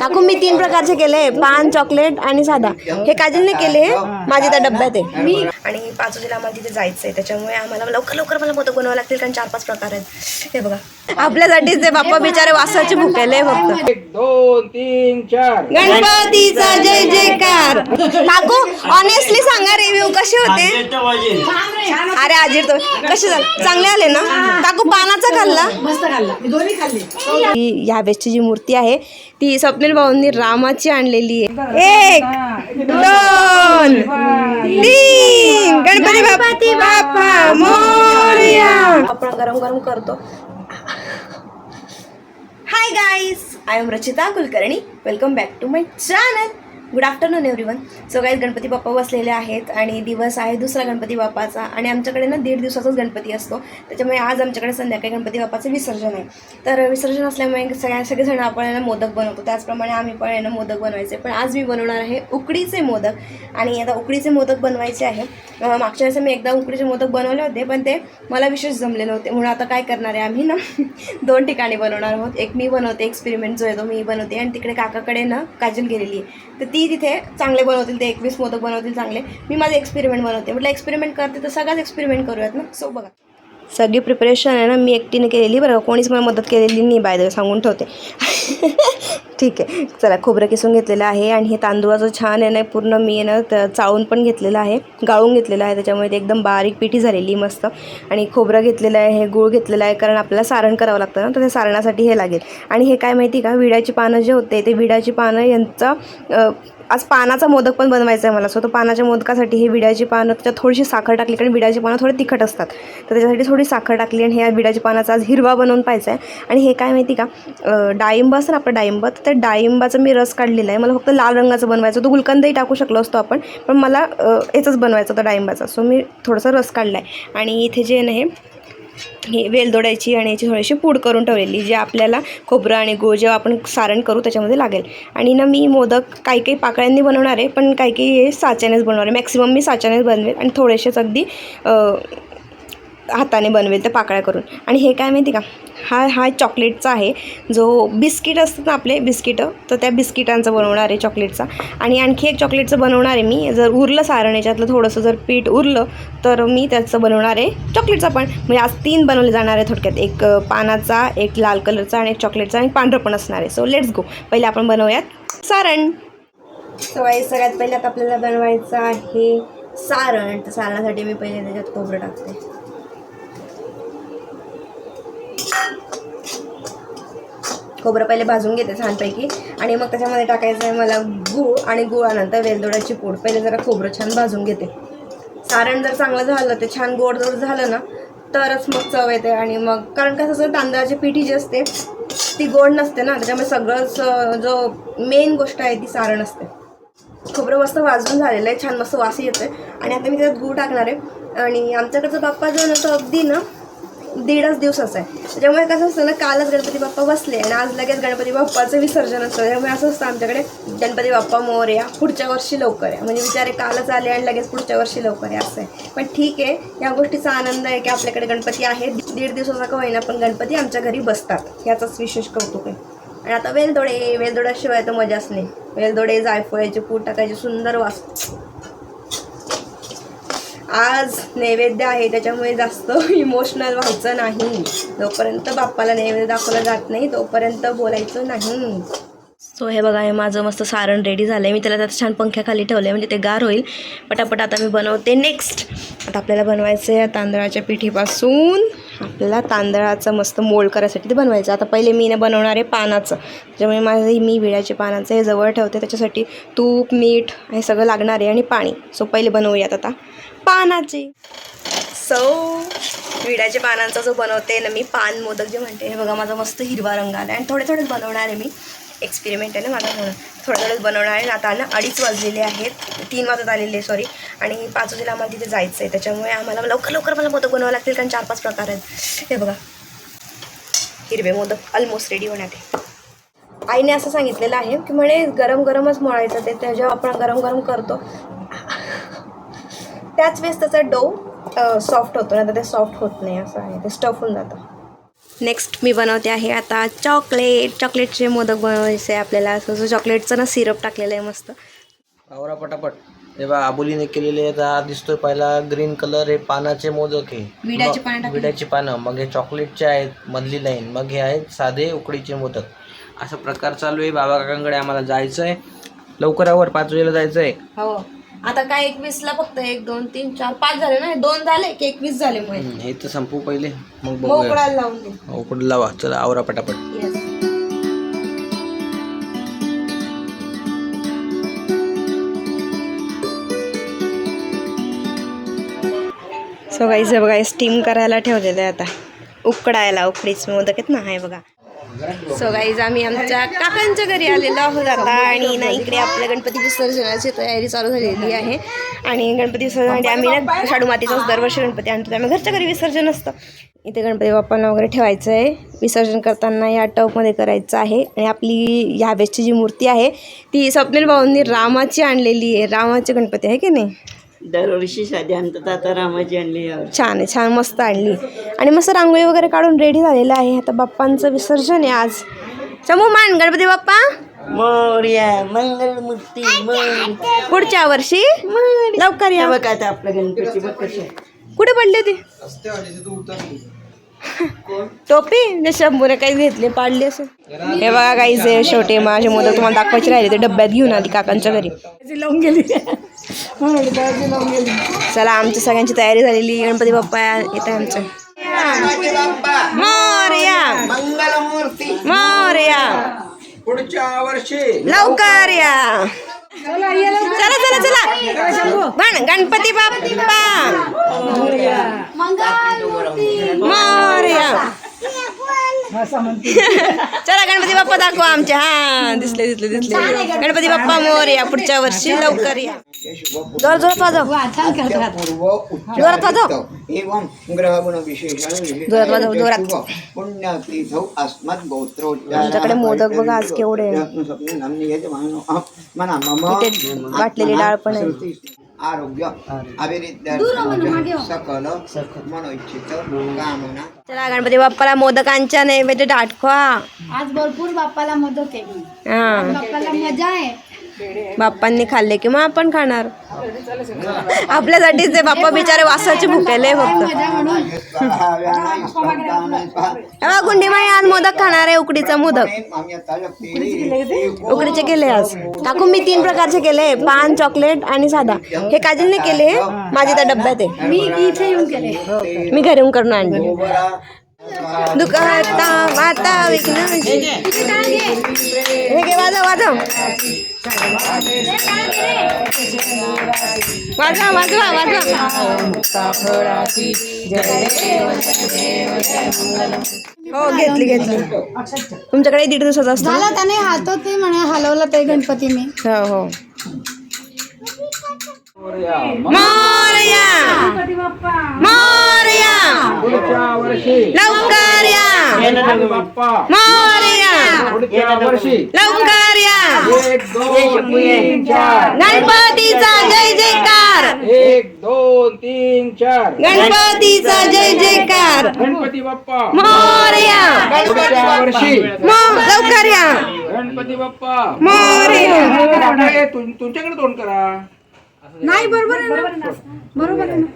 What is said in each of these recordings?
काकू मी तीन प्रकारचे केले पान चॉकलेट आणि साधा. हे काजलने केले माझ्या त्या डब्यात आहे. मी आणि पाच वाजेला आम्हाला तिथे जायचं आहे. त्याच्यामुळे आम्हाला लवकर लवकर मला मोदक बनवावं लागतील कारण चार पाच प्रकार आहेत. हे बघा. आपल्यासाठीच ते बाप्पा बिचारे वासाचे भुकेले फक्त. दोन तीन चार. गणपतीचा जय जयकार. काकू ऑनेस्टली सांगा रिव्ह्यू कसे होते? अरे आजीर तो कसे झाले? चांगले आले ना? काकू पानाचा खाल्ला? मस्त खाल्ला. मी दोन्ही खाल्ले. ही ह्या वेळेसची जी मूर्ती आहे ती स्वप्नील भाऊंनी रामाची आणलेली आहे. एक दोन तीन. गणपती बाप्पा बाप्पा. मोरया. आपण गरम गरम करतो. Hi guys I am Rachita Kulkarni. Welcome back to my channel good afternoon everyone so guys Ganpati Bappa बसलेले आहेत आणि दिवस आहे दुसरा गणपती बाप्पाचा आणि आमच्याकडे ना दीड दिवसाचाच गणपती असतो. त्याच्यामुळे आज आमच्याकडे संध्याकाळी गणपती बाप्पाचं विसर्जन आहे. तर विसर्जन असल्यामुळे सगळ्या सगळेजण आपण यांना मोदक बनवतो. त्याचप्रमाणे आम्ही पण यांना मोदक बनवायचे. पण आज मी बनवणार आहे उकडीचे मोदक. आणि आता उकडीचे मोदक बनवायचे आहे. मागच्या वेळेस मी एकदा उकडीचे मोदक बनवले होते पण ते मला विशेष जमले नव्हते. म्हणून आता काय करणार आहे आम्ही ना? दोन ठिकाणी बनवणार आहोत. एक मी बनवते एक्सपेरिमेंट जो आहे तो मी बनवते. आणि तिकडे काकाकडे ना काजल गेलेली आहे. तर ती तिथे चांगले बनवतील ते एकवीस मोदक बनवतील चांगले. मी माझे एक्सपेरिमेंट बनवते. म्हटलं एक्सपेरिमेंट करते तर सगळ्याच एक्सपेरिमेंट करूयात ना. सो बघा. सगळी प्रिपरेशन आहे ना मी एकटीने केलेली बरं कोणीच मला मदत केलेली नाही बाय द सांगून ठेवते. ठीक आहे. चला खोबरं किसून घेतलेलं आहे आणि हे तांदूळाचं छान आहे ना पूर्ण मी आहे ना त- चाळून पण घेतलेलं आहे. गाळून घेतलेलं आहे त्याच्यामुळे ते एकदम बारीक पिठी झालेली मस्त. आणि खोबरं घेतलेलं आहे हे गूळ घेतलेलं आहे कारण आपल्याला सारण करावं लागतं ना तर ते सारणासाठी हे लागेल. आणि हे काय माहिती का विड्याची पानं जे होते ते विड्याची पानं यांचा आज पानाचा मोदक पण बनवायचा आहे मला. सो तो पानाच्या मोदकासाठी हे विड्याची पानं त्याच्यात थोडीशी साखर टाकली कारण बिड्याची पानं थोडी तिखट असतात. तर त्याच्यासाठी थोडी साखर टाकली आणि ह्या विड्याच्या पानाचा आज हिरवा बनवून पाहिजे आहे. आणि हे काय माहिती का? डाळिंब असं ना आपलं डाळिंब तर त्या डाळिंबाचं मी रस काढलेला आहे. मला फक्त लाल रंगाचं बनवायचं. तो गुलकंदही टाकू शकलो असतो आपण पण मला अं, याचंच बनवायचं होतं डाळिंबाचा. सो मी थोडासा रस काढला आहे आणि इथे जे आहे ना हे हे वेलदोड्याची आणि याची थोडीशी पूड करून ठेवलेली जे आपल्याला खोबरं आणि गूळ जेव्हा आपण सारण करू त्याच्यामध्ये लागेल. आणि ना मी मोदक काही काही पाकळ्यांनी बनवणार आहे पण काही काही हे साच्यानेच बनवणार आहे. मॅक्सिमम मी साच्यानेच बनवेल आणि थोडेसेच अगदी हाताने बनवेल त्या पाकळ्या करून. आणि हे काय माहिती का? हा हा चॉकलेटचा आहे. जो बिस्किट असतात ना आपले बिस्किटं तर त्या बिस्किटांचं बनवणार आहे चॉकलेटचा आणि आणखी एक चॉकलेटचं बनवणार आहे मी. जर उरलं सारण याच्यातलं थोडंसं जर पीठ उरलं तर मी त्याचं बनवणार आहे चॉकलेटचा पण. म्हणजे आज तीन बनवले जाणार आहे थोडक्यात. एक पानाचा एक लाल कलरचा आणि एक चॉकलेटचा आणि पांढरं पण असणार आहे. सो लेट्स गो पहिले आपण बनवूयात सारण. सवय सगळ्यात पहिले आता आपल्याला बनवायचं आहे सारण. तर सारणासाठी मी पहिले त्याच्यात खोबरं टाकते. खोबरं पहिले भाजून घेते छानपैकी. आणि मग त्याच्यामध्ये टाकायचं आहे मला गूळ आणि गुळानंतर वेलदोड्याची पूड. पहिले जरा खोबरं छान भाजून घेते. सारण जर चांगलं झालं ते छान गोड जर झालं ना तरच मग चव येते. आणि मग कारण कसं असं तांदळाची पिठी जी असते ती गोड नसते ना त्याच्यामुळे सगळंच जो मेन गोष्ट आहे ती सारण असते. खोबरं मस्त वाजून झालेलं आहे छान मस्त वास आहे आणि आता मी त्यात गूळ टाकणार आहे. आणि आमच्याकडचा बाप्पा जो ना तो अगदी ना दीडच दिवसाचा आहे. त्याच्यामुळे कसं असतं ना कालच गणपती बाप्पा बसले आणि आज लगेच गणपती बाप्पाचं विसर्जन असतं. त्यामुळे असं असतं आमच्याकडे गणपती बाप्पा मोर्या पुढच्या वर्षी लवकर म्हणजे आहे म्हणजे विचारे कालच आले आणि लगेच पुढच्या वर्षी लवकर आहे असं आहे. पण ठीक आहे या गोष्टीचा आनंद आहे की आपल्याकडे गणपती आहे. दीड दिवसाचा का होईना पण गणपती आमच्या घरी बसतात. याचाच विशेष कौतुक आहे. आणि आता वेलदोडे वेलदोड्याशिवाय तर मजाच नाही. वेलदोडे जायफळाचे पूड टाकायचे सुंदर वास. आज नैवेद्य आहे त्याच्यामुळे जास्त इमोशनल व्हायचं नाही. जोपर्यंत बाप्पाला नैवेद्य दाखवला जात नाही तोपर्यंत बोलायचं नाही. सो हे बघा हे माझं मस्त सारण रेडी झालं आहे मी त्याला त्यात छान पंख्याखाली ठेवलं आहे म्हणजे ते गार होईल. पटापट आता मी बनवते नेक्स्ट आता आपल्याला बनवायचं आहे तांदळाच्या पिठीपासून. आपल्याला तांदळाचं मस्त मोल्ड करायसाठी ते बनवायचं. आता पहिले मी ना बनवणार आहे पानाचं. त्याच्यामुळे माझं मी विड्याचे पानाचं हे जवळ ठेवते. त्याच्यासाठी तूप मीठ हे सगळं लागणार आहे आणि पाणी. सो पहिले बनवूयात आता. पानाचे. सो विड्याच्या पानांचा जो बनवते ना मी पान मोदक जे म्हणते हे बघा माझा मस्त हिरवा रंग आला आणि थोडे थोडेच बनवणार आहे मी. एक्सपेरिमेंट आहे ना माझा. म्हणून थोडं थोडंच बनवणार आहे. आता ना अडीच वाजलेले आहेत. तीन वाजत आलेले सॉरी आणि पाच वाजेला आम्हाला तिथे जायचं आहे त्याच्यामुळे आम्हाला लवकर लवकर मला मोदक बनवावं लागतील. कारण चार पाच प्रकार आहेत. हे बघा. हिरवे मोदक ऑलमोस्ट रेडी होण्यात आहे. आईने असं सांगितलेलं आहे की म्हणे गरम गरमच मळायचं ते. त्याच्यावर जेव्हा आपण गरम गरम करतो. त्याच वेळेस त्याचा डो सॉफ्ट होतो. ना तर ते सॉफ्ट होत नाही. असं आहे. ते स्टफ होऊन जातं. नेक्स्ट मी बनवते आहे आता चॉकलेट चॉकलेटचे मोदक बनवायचे आहे आपल्याला. असं असं चॉकलेटचं ना सिरप टाकलेलं आहे मस्त. आवरा पटापट. हे बा आबोलीने केलेले आहेत हा दिसतोय पहिला ग्रीन कलर हे पानाचे मोदक आहे. विड्याची मग- पानं टाकली. विड्याची पानं. मग हे चॉकलेटचे आहेत मधली लाईन मग हे आहेत साधे उकडीचे मोदक. असा प्रकार चालू आहे. बाबा काकांकडे आम्हाला जायचं आहे लवकर आवर पाच वाजेला जायचं आहे हो. आता काय एकवीसला फक्त एक दोन तीन चार पाच झाले ना? हे दोन झाले की एकवीस झाले मग? हम्म, हे तर संपू पहिले. मग मग बघूया. उकडायला लावून दे. उकड लावा. चला आवरा पटापट. Yes. सो गाईज बघा स्टीम करायला ठेवलेलं आहे आता. उकडायला उकडीच मोदक आहेत ना आहे बघा. सो गाईज आम्ही आमच्या काकांच्या घरी आलेलो आहोत आता. आणि ना इकडे आपल्या गणपती विसर्जनाची तयारी चालू झालेली आहे. आणि गणपती विसर्जनासाठी आम्ही ना शाडू मातीचाच दरवर्षी गणपती आणतो. त्यामुळे घरच्या घरी विसर्जन असतं. इथे गणपती बाप्पांना वगैरे ठेवायचं आहे. विसर्जन करताना या टपमध्ये करायचं आहे. आणि आपली ह्यावेळेसची जी मूर्ती आहे ती स्वप्नील भाऊंनी रामाची आणलेली आहे. रामाची गणपती आहे की नाही? दरवर्षी साधी आणतात. आता रामाची आणली छान आहे छान मस्त आणली. आणि मस्त रांगोळी वगैरे काढून रेडी झालेलं आहे. आता बाप्पांचं विसर्जन आहे आज. समू मान गणपती बाप्पा. मोर्या मंगलमूर्ती मोर पुढच्या वर्षी लवकर या. बघ आता आपलं गणपती बघ कसे कुठे पडले ते टोपी? जे शंभूने काही घेतले पाडले असेल. हे बघा काही शेवटी माझे मोदक तुम्हाला दाखवायचे राहिले ते डब्यात घेऊन आली काकांच्या घरी. लावून गेली. लावून गेली. चला आमची सगळ्यांची तयारी झालेली गणपती बाप्पा येत आहे आमचं मोरया. मंगलमूर्ती. मोरया. पुढच्या वर्षी. लवकर या. चला चला चला गण गणपती बाप्पा. चला गणपती बाप्पा दाखवा आमच्या. हा दिसले दिसले दिसले. गणपती बाप्पा. मोरया पुढच्या वर्षी लवकर या. एवं ग्रहगुण विशेषण. पुण्यतीर्थौ अस्मत् गोत्रोच्चार मोदक बघा आज केवढे. मम. वाटलेली डाळ पण आहे. आरोग्य अविरिद्ध सकल मनोइच्छित कामना. चला गणपती बाप्पाला मोदकांच्या नैवेद्य दाखवा आज भरपूर बाप्पाला मदत आहे. हा. बाप्पाला मजा आहे. बाप्पांनी खाल्ले की मग आपण खाणार. आपल्यासाठीच ते बाप्पा बिचारे वासाचे भुकेले फक्त. हे बघा, गुंडीमाई आज मोदक खाणार आहे उकडीचा मोदक. उकडीचे केले आज. काकू मी तीन प्रकारचे केले पान चॉकलेट आणि साधा. हे काजलने केले माझे त्या डब्यात आहे. मी घरी येऊन करून आणले. दुखाता माता विघ्न हे घे वाजव वाजव. वाजवा वाजवा वाजवा. हो घेतली घेतली. तुमच्याकडे दीड दिवसाचा असतो? झाला त्याने हातो ते म्हणे हलवलं ते गणपतीने हो हो. मोरया. लवकर या गणपती बाप्पा मोरया. पुढच्या वर्षी. लवकर या एक दोन तीन चार. गणपतीचा जय जयकार. एक दोन तीन चार. गणपतीचा जय जयकार. गणपती बाप्पा. मोरया. पुढच्या वर्षी. मो- लवकर या गणपती बाप्पा. मोरया. हे तुम- तुमच्याकडे तोंड करा. नाही बरोबर आहे ना? बरोबर आहे ना?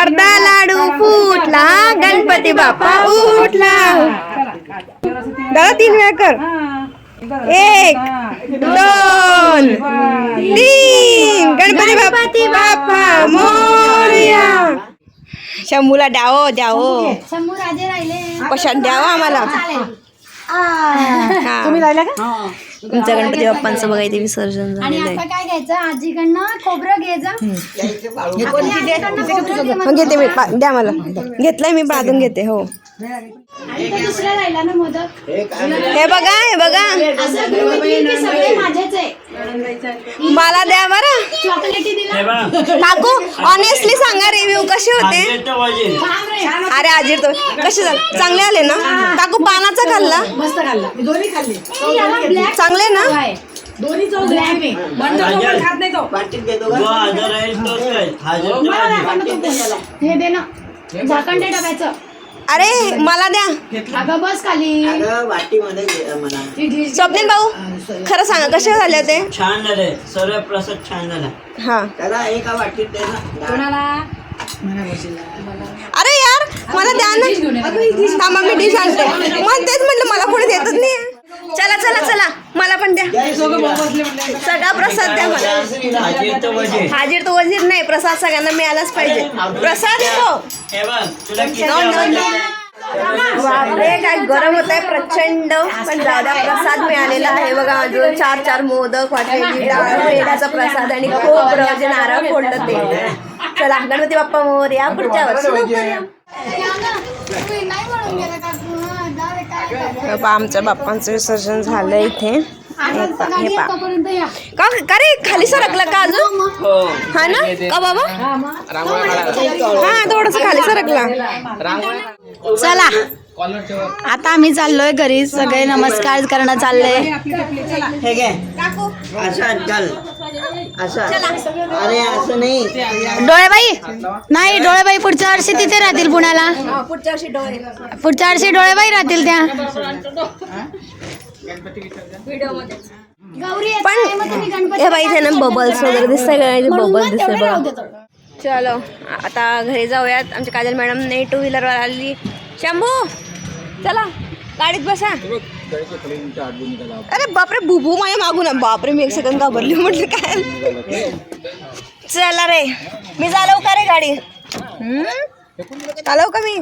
अर्धा लाडू फुटला गणपती बाप्पा उठला. दादा तीन वेळा कर. एक दोन तीन. गणपती बाप्पा बाप्पा. मोरया. शंभूला द्यावो द्यावो. शंभू राजे राहिले. कशात द्यावं आम्हाला. तुम्ही राहिला का? तुमच्या गणपती बाप्पांचं बघा इथे विसर्जन आणि झालेलं आता काय घ्यायचं? आजीकडनं खोबरं घ्यायचं घेते मी द्या मला. घेतलंय मी अजून घेते हो. आणि ते दुसरं राहिला ना मोदक? हे बघा हे बघा. असं गृहीत घे की सगळे माझेच आहे. मला द्या बरं. चॉकलेटी दिला. काकू ऑनेस्टली सांगा रिव्ह्यू कसे होते. अरे आजीर तो कसे झाले? चांगले आले ना? काकू पानाचा खाल्ला? मस्त खाल्ला. मी दोन्ही खाल्ली. ए, याला black चांगले ना? आहे. दोन्ही चव ब्लॅक आहे. खात नाही तो. हे दे ना. झाकण दे डब्याचं. अरे मला द्या. अगं बस खाली. अगं वाटीमध्ये घे मला. स्वप्नील भाऊ खरं सांगा कसे झाले होते छान झाले. सर्व प्रसाद छान झाला. हा. त्याला एका वाटीत दे ना. कोणाला? अरे यार मला द्या ना. थांबा मी डिश आणते मग तेच म्हटलं मला कोणी देतच नाही चला चला चला. मला पण द्या. सगळा प्रसाद द्या मला. हाजीर तर वजीर. हाजीर तो वजीर नाही प्रसाद सगळ्यांना मिळालाच पाहिजे. प्रसाद येतो बापरे काय गरम होत आहे प्रचंड. पण जादा प्रसाद मिळालेला आहे बघा अजून. चार चार मोदक वाटलेली डाळ प्रसाद आणि खूप जे नारळ फोडलं ते. चला गणपती बाप्पा मोर या पुढच्या वर्षी. आमच्या बाप्पांचं विसर्जन झालं इथे. हे पा- हे पा. तोपर्यंत या. का का रे? खाली सरकलं का अजून? हो हा. ना? का बाबा? हा थोडस खाली सरकला. चला. आता आम्ही चाललोय घरी सगळे नमस्कार करणं चाललंय. हे घे. असं चल. असं. अरे असं नाही. डोळेबाई नाही डोळेबाई पुढच्या वर्षी तिथे राहतील पुण्याला. पुढच्या वर्षी डोळे. पुढच्या वर्षी डोळेबाई राहतील त्या. पण हे बाई इथे ना बबल्स वगैरे दिसतंय का? बबल्स दिसतंय बघा. चलो आता घरी जाऊयात. आमच्या काजल मॅडमने टू व्हीलरवर आली शंभू चला गाडीत बसा. अरे बापरे बुबू माझ्या मागून. बापरे मी एक सेकंद घाबरली. म्हटलं काय? चला रे. मी चालवू का रे गाडी हम्म? चालवू का मी?